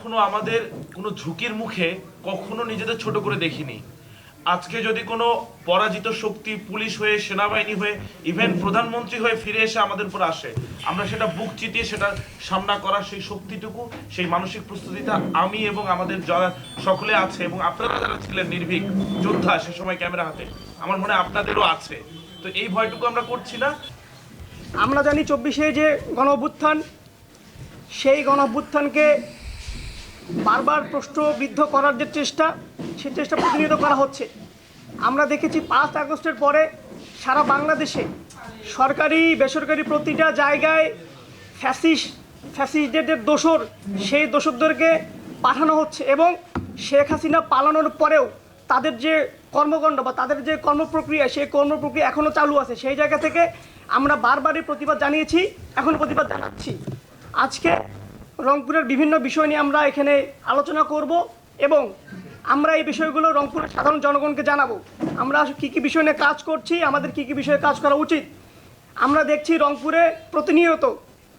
কখনো আমাদের কোনো ঝুঁকির মুখে কখনো নিজেদের ছোট করে দেখিনি। আজকে যদি কোনো পরাজিত শক্তি পুলিশ হয়ে, সেনাবাহিনী হয়ে ইভেন প্রধানমন্ত্রী হয়ে ফিরে এসে আমাদের উপর আসে, আমরা সেটা বুক চিতিয়ে সেটা সামনা করার সেই শক্তিটুকু, সেই মানসিক প্রস্তুতিটা আমি এবং আমাদের যারা সকলে আছে এবং আপনারা যারা ছিলেন নির্ভীক, যোদ্ধা সে সময় ক্যামেরা হাতে, আমার মনে আপনাদেরও আছে। তো এই ভয়টুকু আমরা করছি না। আমরা জানি চব্বিশে যে গণ অভ্যুত্থান সেই গণ অভ্যুত্থানকে বারবার প্রশ্নবিদ্ধ করার যে চেষ্টা সেই চেষ্টা প্রতিনিয়ত করা হচ্ছে। আমরা দেখেছি পাঁচ আগস্টের পরে সারা বাংলাদেশে সরকারি, বেসরকারি প্রতিটা জায়গায় ফ্যাসিস, ফ্যাসিস্টদের যে দোসর সেই দোসরদেরকে পাঠানো হচ্ছে এবং শেখ হাসিনা পালানোর পরেও তাদের যে কর্মকাণ্ড বা তাদের যে কর্মপ্রক্রিয়া, সেই কর্মপ্রক্রিয়া এখনও চালু আছে। সেই জায়গা থেকে আমরা বারবারই প্রতিবাদ জানিয়েছি, এখন প্রতিবাদ জানাচ্ছি। আজকে রংপুরের বিভিন্ন বিষয় নিয়ে আমরা এখানে আলোচনা করব এবং আমরা এই বিষয়গুলো রংপুরের সাধারণ জনগণকে জানাব। আমরা কী কী বিষয় নিয়ে কাজ করছি, আমাদের কী কী বিষয়ে কাজ করা উচিত? আমরা দেখছি রংপুরে প্রতিনিয়ত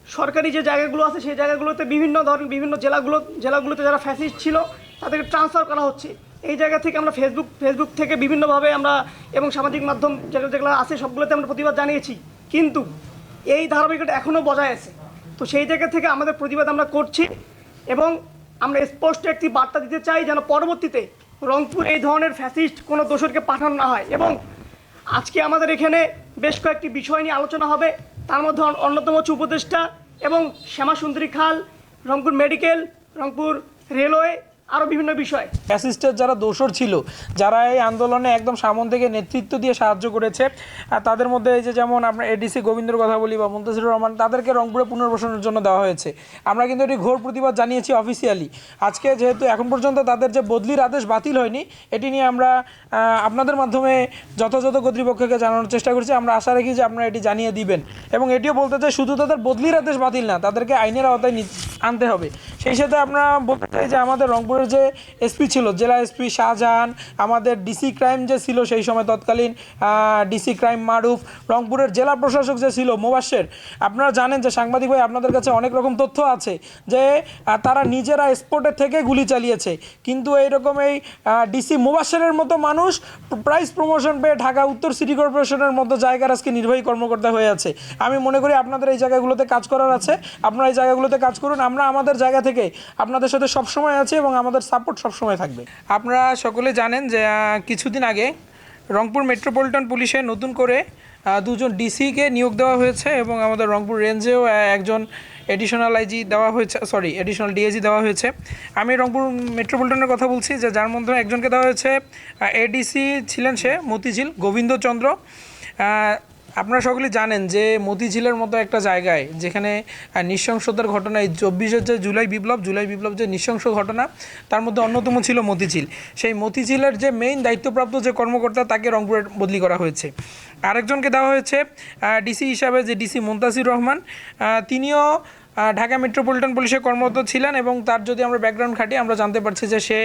সরকারি যে জায়গাগুলো আছে, সেই জায়গাগুলোতে বিভিন্ন ধরনের বিভিন্ন জেলাগুলো, জেলাগুলোতে যারা ফ্যাসিস্ট ছিল, তাদেরকে ট্রান্সফার করা হচ্ছে। এই জায়গা থেকে আমরা ফেসবুক ফেসবুক থেকে বিভিন্নভাবে আমরা এবং সামাজিক মাধ্যম যেগুলো যেগুলো আছে, সবগুলোতে আমরা প্রতিবাদ জানিয়েছি। কিন্তু এই ধারাবাহিকতা এখনও বজায় আছে। তো সেই জায়গা থেকে আমাদের প্রতিবাদ আমরা করছি এবং আমরা স্পষ্ট একটি বার্তা দিতে চাই যেন পরবর্তীতে রংপুর এই ধরনের ফ্যাসিস্ট কোনো দোষরকে পাঠানো না হয় এবং আজকে আমাদের এখানে বেশ কয়েকটি বিষয় নিয়ে আলোচনা হবে। তার মধ্যে অন্যতম হচ্ছে উপদেষ্টা এবং শ্যামাসুন্দরী খাল, রংপুর মেডিকেল রংপুর রেলওয়ে আরও বিভিন্ন বিষয়। ফ্যাসিস্টের যারা দোসর ছিল, যারা এই আন্দোলনে একদম সামন থেকে নেতৃত্ব দিয়ে সাহায্য করেছে তাদের মধ্যে এই যে যেমন আমরা এডিসি গোবিন্দর কথা বলি বা মুন্তাসির রহমান, তাদেরকে রংপুরে পুনর্বাসনের জন্য দেওয়া হয়েছে। আমরা কিন্তু এটি ঘোর প্রতিবাদ জানিয়েছি অফিসিয়ালি আজকে যেহেতু এখন পর্যন্ত তাদের যে বদলির আদেশ বাতিল হয়নি, এটি নিয়ে আমরা আপনাদের মাধ্যমে যথাযথ কর্তৃপক্ষকে জানানোর চেষ্টা করছি। আমরা আশা রাখি যে আপনারা এটি জানিয়ে দিবেন। এবং এটিও বলতে চাই, শুধু তাদের বদলির আদেশ বাতিল না, তাদেরকে আইনের আওতায় আনতে হবে। সেই সাথে আমরা বলতে চাই যে আমাদের রংপুরের যে এসপি ছিল, জেলা এসপি শাহজাহান, আমাদের ডিসি ক্রাইম যে ছিল সেই সময় তৎকালীন ডিসি ক্রাইম মারুফ, রংপুরের জেলা প্রশাসক যে ছিল মোবাশ্বের আপনারা জানেন যে সাংবাদিক ভাই, আপনাদের কাছে অনেক রকম তথ্য আছে যে তারা নিজেরা স্পোর্টের থেকে গুলি চালিয়েছে। কিন্তু এইরকম এই ডিসি মোবাশ্বেরের মতো মানুষ প্রাইস প্রমোশন পেয়ে ঢাকা উত্তর সিটি কর্পোরেশনের মতো জায়গার আজকে নির্বাহী কর্মকর্তা হয়ে আছে। আমি মনে করি আপনাদের এই জায়গাগুলোতে কাজ করার আছে। আপনারা এই জায়গাগুলোতে কাজ করুন। আমরা আমাদের জায়গা থেকে আপনাদের সাথে সবসময় আছি এবং আমাদের সাপোর্ট সবসময় থাকবে। আপনারা সকলে জানেন যে কিছুদিন আগে রংপুর মেট্রোপলিটন পুলিশে নতুন করে দুজন ডিসিকে নিয়োগ দেওয়া হয়েছে এবং আমাদের রংপুর রেঞ্জেও একজন এডিশনাল আইজি দেওয়া হয়েছে সরি এডিশনাল ডিএজি দেওয়া হয়েছে। আমি রংপুর মেট্রোপলিটনের কথা বলছি যে, যার মধ্যে একজনকে দেওয়া হয়েছে এডিসি ছিলেন সে, মতিঝিল গোবিন্দচন্দ্র। আপনারা সকলে জানেন যে মতিঝিলের মতো একটা জায়গায় যেখানে নৃশংসতার ঘটনা, এই চব্বিশে যে জুলাই বিপ্লব জুলাই বিপ্লব যে নৃশংস ঘটনা, তার মধ্যে অন্যতম ছিল মতিঝিল সেই মতিঝিলের যে মেইন দায়িত্বপ্রাপ্ত যে কর্মকর্তা, তাকে রংপুরে বদলি করা হয়েছে। আরেকজনকে দেওয়া হয়েছে ডিসি হিসাবে যে ডিসি মুন্তাসির রহমান তিনিও ঢাকা মেট্রোপলিটন পুলিশে কর্মরত ছিলেন এবং তার যদি আমরা ব্যাকগ্রাউন্ড খাটি, আমরা জানতে পারছি যে সে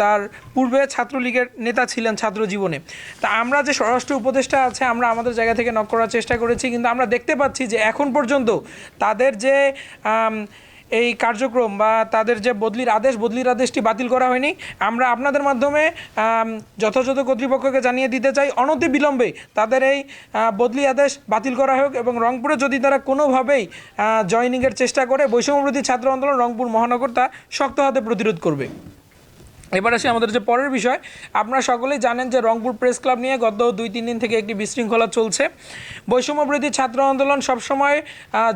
তার পূর্বে ছাত্রলীগের নেতা ছিলেন ছাত্র জীবনে। তা আমরা যে স্বরাষ্ট্র উপদেষ্টা আছে, আমরা আমাদের জায়গা থেকে নক করার চেষ্টা করেছি, কিন্তু আমরা দেখতে পাচ্ছি যে এখন পর্যন্ত তাদের যে এই কার্যক্রম বা তাদের যে বদলির আদেশ, বদলির আদেশটি বাতিল করা হয়নি, আমরা আপনাদের মাধ্যমে যথাযথ কর্তৃপক্ষকে জানিয়ে দিতে চাই, অনতি বিলম্বে তাদের এই বদলি আদেশ বাতিল করা হোক এবং রংপুরে যদি তারা কোনোভাবেই জয়নিংয়ের চেষ্টা করে, বৈষম্যবিরোধী ছাত্র আন্দোলন রংপুর মহানগর তা শক্ত হাতে প্রতিরোধ করবে। এবার আসি আমাদের যে পরের বিষয়। আপনারা সকলেই জানেন যে রংপুর প্রেস ক্লাব নিয়ে গত দুই, তিন দিন থেকে একটি বিশৃঙ্খলা চলছে। বৈষম্যবিরোধী ছাত্র আন্দোলন সবসময়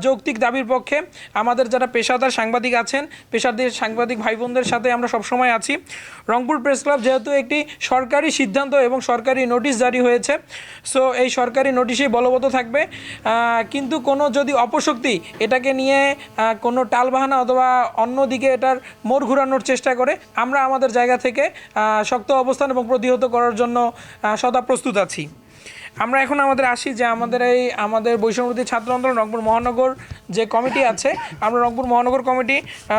যৌক্তিক দাবির পক্ষে। আমাদের যারা পেশাদার সাংবাদিক আছেন, পেশাদার সাংবাদিক ভাই বোনদের সাথে আমরা সবসময় আছি। রংপুর প্রেস ক্লাব যেহেতু একটি সরকারি সিদ্ধান্ত এবং সরকারি নোটিশ জারি হয়েছে, সো এই সরকারি নোটিশেই বলবৎ থাকবে। কিন্তু কোনো যদি অপশক্তি এটাকে নিয়ে কোনো টালবাহানা অথবা অন্যদিকে এটার মোড় ঘুরানোর চেষ্টা করে, আমরা আমাদের জায়গা থেকে শক্ত অবস্থান এবং প্রতিহত করার জন্য সদা প্রস্তুত আছি। আমরা এখন আমাদের আসি যে আমাদের এই, আমাদের বৈষম্যবর্তী ছাত্র আন্দোলন রংপুর মহানগর যে কমিটি আছে, আমরা রংপুর মহানগর কমিটি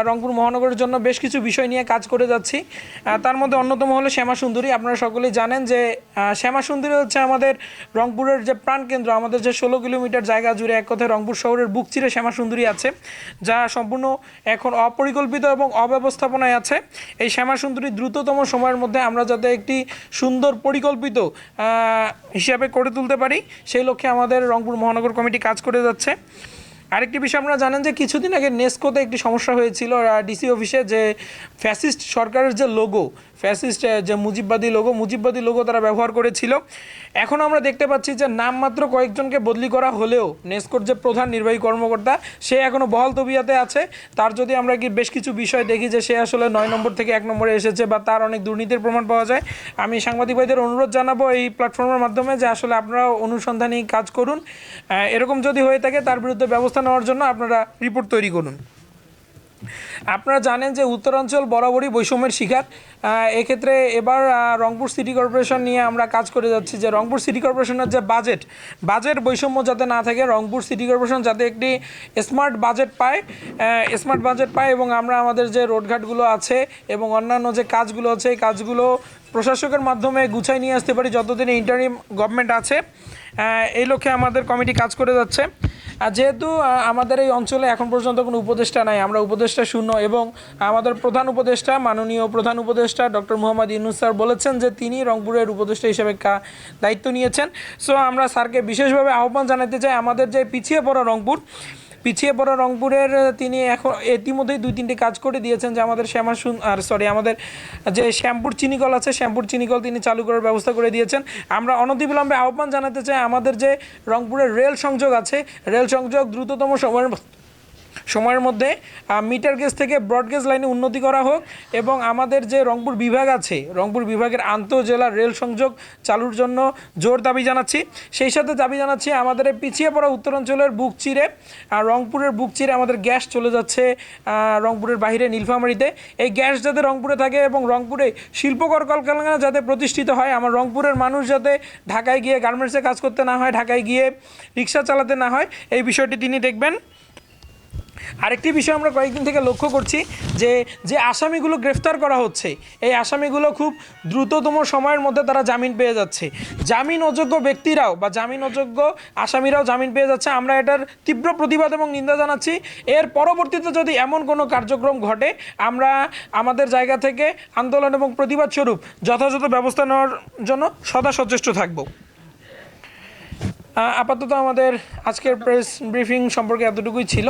রংপুর মহানগরের জন্য বেশ কিছু বিষয় নিয়ে কাজ করে যাচ্ছি। তার মধ্যে অন্যতম হলো শ্যামা সুন্দরী। আপনারা সকলেই জানেন যে শ্যামা সুন্দরী হচ্ছে আমাদের রংপুরের যে প্রাণকেন্দ্র আমাদের যে ষোলো কিলোমিটার জায়গা জুড়ে এক কথায় রংপুর শহরের বুক চিরে শ্যামা সুন্দরী আছে, যা সম্পূর্ণ এখন অপরিকল্পিত এবং অব্যবস্থাপনায় আছে। এই শ্যামা সুন্দরী দ্রুততম সময়ের মধ্যে আমরা যাতে একটি সুন্দর, পরিকল্পিত হিসাবে করে তুলতে পারি। সেই লক্ষ্যে আমাদের রংপুর মহানগর কমিটি কাজ করে যাচ্ছে। আরেকটি বিষয়, আপনারা জানেন যে কিছুদিন আগে নেস্কোতে একটি সমস্যা হয়েছিল ডিসি অফিসে যে ফ্যাসিস্ট সরকারের যে লোগো, ফ্যাসিস্ট যে মুজিববাদী লোগো মুজিববাদী লোগো তারা ব্যবহার করেছিল। এখন আমরা দেখতে পাচ্ছি যে নামমাত্র কয়েকজনকে বদলি করা হলেও নেস্কোর যে প্রধান নির্বাহী কর্মকর্তা, সে এখনও বহাল তবিয়াতে আছে। তার যদি আমরা কি বেশ কিছু বিষয় দেখি যে সে আসলে নয় নম্বর থেকে এক নম্বরে এসেছে বা তার অনেক দুর্নীতির প্রমাণ পাওয়া যায়, আমি সাংবাদিক ভাইদের অনুরোধ জানাব এই প্ল্যাটফর্মের মাধ্যমে যে আসলে আপনারা অনুসন্ধানী কাজ করুন। এরকম যদি হয়ে থাকে, তার বিরুদ্ধে ব্যবস্থা নেওয়ার জন্য আপনারা রিপোর্ট তৈরি করুন। আপনারা জানেন যে উত্তরাঞ্চল বরাবরই বৈষম্যের শিকার। এক্ষেত্রে এবার রংপুর সিটি কর্পোরেশন নিয়ে আমরা কাজ করে যাচ্ছি যে রংপুর সিটি কর্পোরেশনের যে বাজেট বাজেট বৈষম্য যাতে না থাকে, রংপুর সিটি কর্পোরেশন যাতে একটি স্মার্ট বাজেট পায় স্মার্ট বাজেট পায় এবং আমরা আমাদের যে রোডঘাটগুলো আছে এবং অন্যান্য যে কাজগুলো আছে, এই কাজগুলো প্রশাসকের মাধ্যমে গুছাই নিয়ে আসতে পারি, যতদিন ইন্টারিম গভর্নমেন্ট আছে। এই লক্ষ্যে আমাদের কমিটি কাজ করে যাচ্ছে। আর যেহেতু আমাদের এই অঞ্চলে এখন পর্যন্ত কোনো উপদেষ্টা নাই, আমরা উপদেষ্টা শূন্য এবং আমাদের প্রধান উপদেষ্টা, মাননীয় প্রধান উপদেষ্টা ডক্টর মোহাম্মদ ইউনুস স্যার বলেছেন যে তিনি রংপুরের উপদেষ্টা হিসেবে দায়িত্ব নিয়েছেন। সো আমরা স্যারকে বিশেষভাবে আহ্বান জানাতে চাই, আমাদের যে পিছিয়ে পড়া রংপুর পিছিয়ে পড়া রংপুরের তিনি এখন ইতিমধ্যেই দুই তিনটি কাজ করে দিয়েছেন, যে আমাদের শ্যামা সুন আর সরি আমাদের যে শ্যাম্পুর চিনিকল আছে, শ্যাম্পুর চিনিকল তিনি চালু করার ব্যবস্থা করে দিয়েছেন। আমরা অনতিবিলম্বে আহ্বান জানাতে চাই, আমাদের যে রংপুরের রেল সংযোগ আছে, রেল সংযোগ দ্রুততম সময়ের সময়ের মধ্যে মিটার গেজ থেকে ব্রড গেজ লাইনে উন্নতি করা হোক এবং আমাদের যে রংপুর বিভাগ আছে, রংপুর বিভাগের আন্তঃজেলা রেল সংযোগ চালুর জন্য জোর দাবি জানাচ্ছি। সেই সাথে দাবি জানাচ্ছি, আমাদের পিছিয়ে পড়া উত্তরাঞ্চলের বুক চিরে আর রংপুরের বুক চিরে আমাদের গ্যাস চলে যাচ্ছে রংপুরের বাইরে নীলফামারিতে। এই গ্যাস যাতে রংপুরে থাকে এবং রংপুরে শিল্পকর কলকারখানা যাতে প্রতিষ্ঠিত হয়, আমার রংপুরের মানুষ যাতে ঢাকায় গিয়ে গার্মেন্টসে কাজ করতে না হয়, ঢাকায় গিয়ে রিক্সা চালাতে না হয়, এই বিষয়টি তিনি দেখবেন। আরেকটি বিষয় আমরা কয়েকদিন থেকে লক্ষ্য করছি যে যে আসামিগুলো গ্রেফতার করা হচ্ছে, এই আসামিগুলো খুব দ্রুততম সময়ের মধ্যে তারা জামিন পেয়ে যাচ্ছে। জামিন অযোগ্য ব্যক্তিরাও বা জামিন অযোগ্য আসামিরাও জামিন পেয়ে যাচ্ছে। আমরা এটার তীব্র প্রতিবাদ এবং নিন্দা জানাচ্ছি। এর পরবর্তীতে যদি এমন কোনো কার্যক্রম ঘটে, আমরা আমাদের জায়গা থেকে আন্দোলন এবং প্রতিবাদ স্বরূপ যথাযথ ব্যবস্থা নেওয়ার জন্য সদা সচেষ্ট থাকব। আপাতত আমাদের আজকের প্রেস ব্রিফিং সম্পর্কে এতটুকুই ছিল।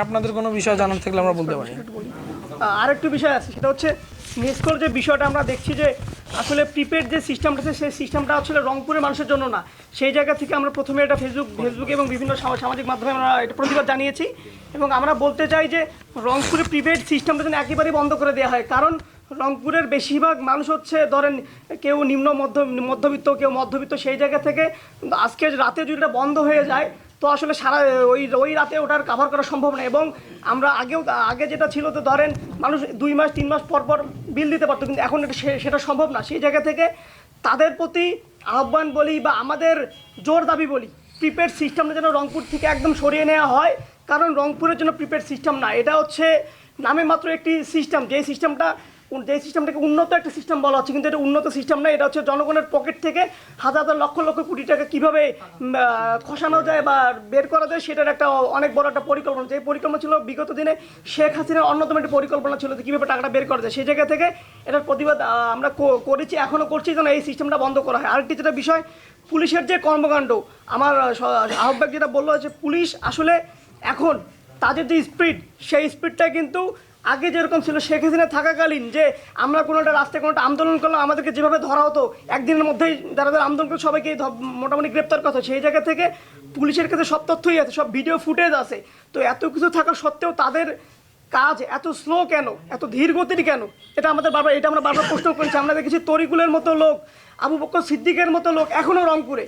আপনাদের কোনো বিষয় জানার থাকলে আমরা বলতে পারি। আহ, আরেকটু বিষয় আছে সেটা হচ্ছে নেস্কোর যে বিষয়টা আমরা দেখছি যে আসলে প্রিপেড যে সিস্টেমটা আছে সেই সিস্টেমটা আসলে রংপুরের মানুষের জন্য না। সেই জায়গা থেকে আমরা প্রথমে এটা ফেসবুক ফেসবুক এবং বিভিন্ন সামা- সামাজিক মাধ্যমে আমরা এটা প্রতিবাদ জানিয়েছি। এবং আমরা বলতে চাই যে রংপুরে প্রিপেড সিস্টেমটা যেন একেবারেই বন্ধ করে দেওয়া হয়। কারণ রংপুরের বেশিরভাগ মানুষ হচ্ছে ধরেন কেউ নিম্ন মধ্য মধ্যবিত্ত কেউ মধ্যবিত্ত সেই জায়গা থেকে আজকে রাতে যদি এটা বন্ধ হয়ে যায় তো আসলে সারা ওই ওই রাতে ওটার কাভার করা সম্ভব না এবং আমরা আগেও, আগে যেটা ছিল তো ধরেন মানুষ দুই মাস, তিন মাস পর পর বিল দিতে পারতো, কিন্তু এখন এটা সেটা সম্ভব না। সেই জায়গা থেকে তাদের প্রতি আহ্বান বলি বা আমাদের জোর দাবি বলি প্রিপেড সিস্টেমটা যেন রংপুর থেকে একদম সরিয়ে নেওয়া হয়, কারণ রংপুরের জন্য প্রিপেড সিস্টেম না। এটা হচ্ছে নামে মাত্র একটি সিস্টেম যে সিস্টেমটা যে সিস্টেমটাকে উন্নত একটা সিস্টেম বলা হচ্ছে কিন্তু এটা উন্নত সিস্টেম না এটা হচ্ছে জনগণের পকেট থেকে হাজার হাজার লক্ষ লক্ষ কোটি টাকা কীভাবে খসানো যায় বা বের করা যায় সেটার একটা অনেক বড় একটা পরিকল্পনা। যে পরিকল্পনা ছিল বিগত দিনে শেখ হাসিনার অন্যতম একটি পরিকল্পনা ছিল যে কীভাবে টাকাটা বের করা যায় সেই জায়গা থেকে এটার প্রতিবাদ আমরা করেছি এখনও করছি যেন এই সিস্টেমটা বন্ধ করা হয়। আরেকটি যেটা বিষয় পুলিশের যে কর্মকাণ্ড আমার আহ, আহ্বায়ক যেটা বলল যে পুলিশ আসলে এখন তাদের যে স্পিড সেই স্পিডটা কিন্তু আগে যেরকম ছিল শেখ হাসিনা থাকাকালীন যে আমরা কোনো একটা রাস্তায় কোনো একটা আন্দোলন করলাম, আমাদেরকে যেভাবে ধরা হতো, একদিনের মধ্যেই যারা যারা আন্দোলন করে সবাইকে মোটামুটি গ্রেপ্তার কথা সেই জায়গা থেকে পুলিশের কাছে সব তথ্যই আছে, সব ভিডিও ফুটেজ আছে। তো এত কিছু থাকা সত্ত্বেও তাদের কাজ এত স্লো কেন? এত ধীর গতির কেন? এটা আমাদের বারবার, এটা আমরা বারবার প্রশ্ন করেছি। আমরা দেখেছি তরিকুলের মতো লোক, আবু বক্কর সিদ্দিকের মতো লোক এখনও রংপুরে।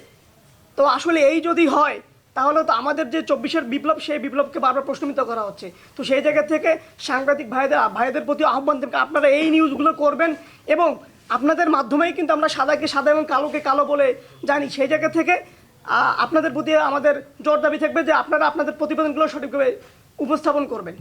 তো আসলে এই যদি হয় তাহলে তো আমাদের যে চব্বিশের বিপ্লব, সেই বিপ্লবকে বারবার প্রশ্নবিদ্ধ করা হচ্ছে। তো সেই জায়গা থেকে সাংবাদিক ভাইদের ভাইদের প্রতি আহ্বান দেবেন আপনারা এই নিউজগুলো করবেন এবং আপনাদের মাধ্যমেই কিন্তু আমরা সাদাকে সাদা এবং কালোকে কালো বলে জানি। সেই জায়গা থেকে আপনাদের প্রতি আমাদের জোর দাবি থাকবে যে আপনারা আপনাদের প্রতিবেদনগুলো সঠিকভাবে উপস্থাপন করবেন।